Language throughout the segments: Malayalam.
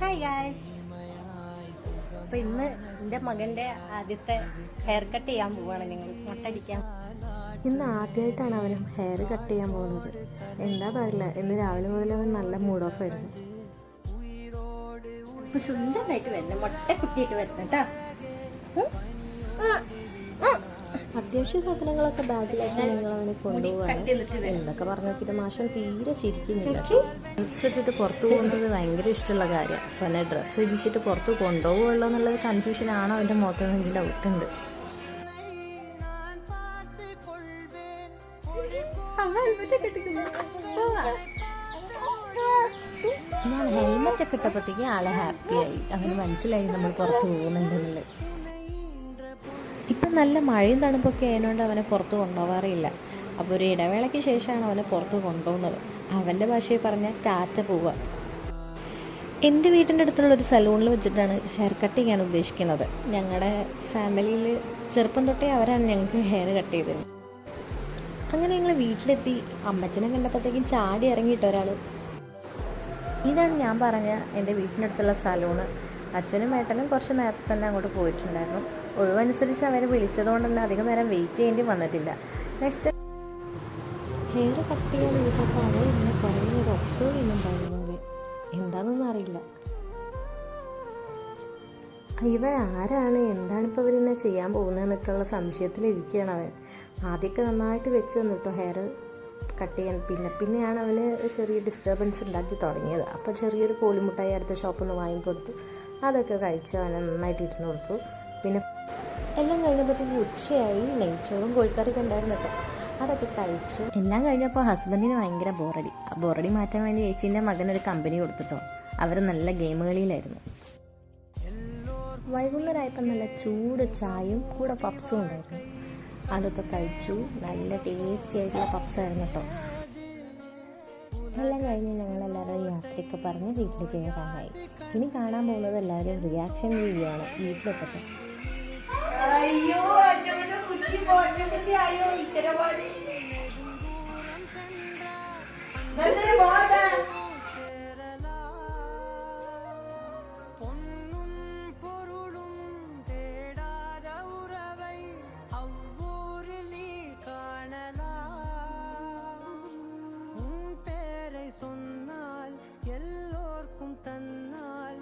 ഹായ് ഗായ്സ് അപ്പൊ ഇന്ന് എന്റെ മകന്റെ ആദ്യത്തെ ഹെയർ കട്ട് ചെയ്യാൻ പോവാണ്. നിങ്ങൾ മുട്ടടിക്കാൻ. ഇന്ന് ആദ്യമായിട്ടാണ് അവന് ഹെയർ കട്ട് ചെയ്യാൻ പോകുന്നത്. എന്താ പറയില്ല ഇന്ന് രാവിലെ മുതൽ അവൻ നല്ല മൂഡ് ഓഫ് ആയിരുന്നു. സുന്ദരമായിട്ട് വരണം മുട്ട കുത്തിയിട്ട് വരണം കേട്ടോ. അത്യാവശ്യ സാധനങ്ങളൊക്കെ ബാഗിലാക്കി ഞങ്ങൾ അവനെ വരണം എന്തൊക്കെ പറഞ്ഞു നോക്കിയിട്ട് മാഷം തീരെ ശരിക്കുന്നില്ല ഡ്രസ്സ് ഇട്ടിട്ട് പുറത്ത് പോകുന്നത് ഭയങ്കര ഇഷ്ടമുള്ള കാര്യമാണ്. അപ്പം എന്നെ ഡ്രസ്സ് ഇടിച്ചിട്ട് പുറത്ത് കൊണ്ടുപോകുള്ളൂ എന്നുള്ളൊരു കൺഫ്യൂഷൻ ആണോ അവന്റെ മുഖത്ത് എനിക്ക് ഡൗട്ട് ഉണ്ട്. ഞാൻ ഹെൽമെറ്റ് ഒക്കെ ഇട്ടപ്പോഴത്തേക്ക് ആളെ ഹാപ്പിയായി അവന് മനസ്സിലായി നമ്മൾ പുറത്ത് പോകുന്നുണ്ടെന്നുള്ളത്. ഇപ്പം നല്ല മഴയും തണുപ്പൊക്കെ ആയതുകൊണ്ട് അവനെ പുറത്ത് കൊണ്ടുപോകാറില്ല. അപ്പോൾ ഒരു ഇടവേളയ്ക്ക് ശേഷമാണ് അവനെ പുറത്ത് കൊണ്ടുപോകുന്നത്. അവന്റെ ഭാഷയിൽ പറഞ്ഞാൽ ടാറ്റ പോവുക. എന്റെ വീട്ടിന്റെ അടുത്തുള്ള ഒരു സലൂണിൽ വെച്ചിട്ടാണ് ഹെയർ കട്ട് ചെയ്യാൻ ഉദ്ദേശിക്കുന്നത്. ഞങ്ങളുടെ ഫാമിലിയിൽ ചെറുപ്പം തൊട്ടേ അവരാണ് ഞങ്ങൾക്ക് ഹെയർ കട്ട് ചെയ്തത്. അങ്ങനെ ഞങ്ങൾ വീട്ടിലെത്തി. അമ്മച്ചനെ കണ്ടപ്പോഴത്തേക്കും ചാടി ഇറങ്ങിയിട്ട് ഒരാൾ ഇതാണ് ഞാൻ പറഞ്ഞ എന്റെ വീട്ടിന്റെ അടുത്തുള്ള സലൂണ്. അച്ഛനും ഏട്ടനും കുറച്ച് നേരത്തെ തന്നെ അങ്ങോട്ട് പോയിട്ടുണ്ടായിരുന്നു. ഒഴിവനുസരിച്ച് അവരെ വിളിച്ചതുകൊണ്ട് തന്നെ അധികം നേരം വെയിറ്റ് ചെയ്യേണ്ടി വന്നിട്ടില്ല. നെക്സ്റ്റ് ഹെയർ കട്ട് ചെയ്യാൻ അവൾ എന്നെ കുറേ നേരം ഒബ്സർവ് ചെയ്യുന്നുണ്ടായിരുന്നു അവൻ എന്താണെന്നൊന്നും അറിയില്ല. ഇവൻ ആരാണ്? എന്താണ് ഇപ്പോൾ ഇവരെന്നെ ചെയ്യാൻ പോകുന്നതെന്നൊക്കെയുള്ള സംശയത്തിലിരിക്കുകയാണ് അവൻ. ആദ്യമൊക്കെ നന്നായിട്ട് വെച്ച് വന്നു കേട്ടോ ഹെയർ കട്ട് ചെയ്യാൻ. പിന്നെ പിന്നെയാണ് അവന് ചെറിയ ഡിസ്റ്റർബൻസ് ഉണ്ടാക്കി തുടങ്ങിയത്. അപ്പോൾ ചെറിയൊരു കോളിമുട്ടായി അടുത്ത ഷോപ്പിൽ നിന്ന് വാങ്ങിക്കൊടുത്തു. അതൊക്കെ കഴിച്ച് അവനെ നന്നായിട്ട് ഇരുന്ന് കൊടുത്തു. പിന്നെ എല്ലാം കഴിഞ്ഞപ്പോഴത്തേക്ക് ഉച്ചയായി. നെയ്ച്ചോറും കോഴിക്കറിയൊക്കെ ഉണ്ടായിരുന്നു കേട്ടോ. അതൊക്കെ കഴിച്ചു എല്ലാം കഴിഞ്ഞപ്പോൾ ഹസ്ബൻഡിന് ഭയങ്കര ബോറടി. ആ ബോറടി മാറ്റാൻ വേണ്ടി ചേച്ചീന്റെ മകനൊരു കമ്പനി കൊടുത്തിട്ടോ. അവർ നല്ല ഗെയിം കളിയിലായിരുന്നു വൈകുന്നേരമായപ്പോൾ നല്ല ചൂട് ചായയും കൂടെ പപ്സും ഉണ്ടായിരുന്നു. അതൊക്കെ കഴിച്ചു. നല്ല ടേസ്റ്റി ആയിട്ടുള്ള പപ്സായിരുന്നു കേട്ടോ. എല്ലാം കഴിഞ്ഞ് ഞങ്ങൾ എല്ലാവരും യാത്രയൊക്കെ പറഞ്ഞ് വീട്ടിലേക്ക് കയറാനായി ഇനി കാണാൻ പോകുന്നത് എല്ലാവരും റിയാക്ഷൻ വീഡിയോ ആണ്. വീട്ടിലെത്തട്ടെ. അയ്യോ അയ്യോ பார்க்கும் தன்னால்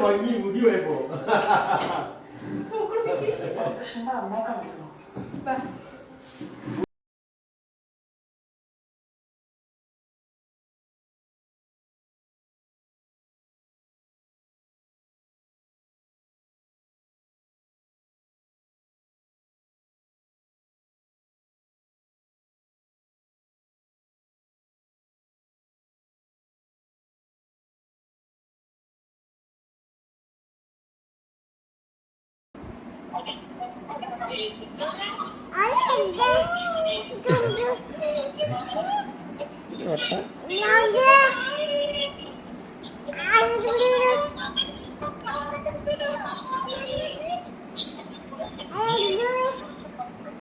வாங்கி முடிவாய்ப்போ 엄마 엄마 가면 어때?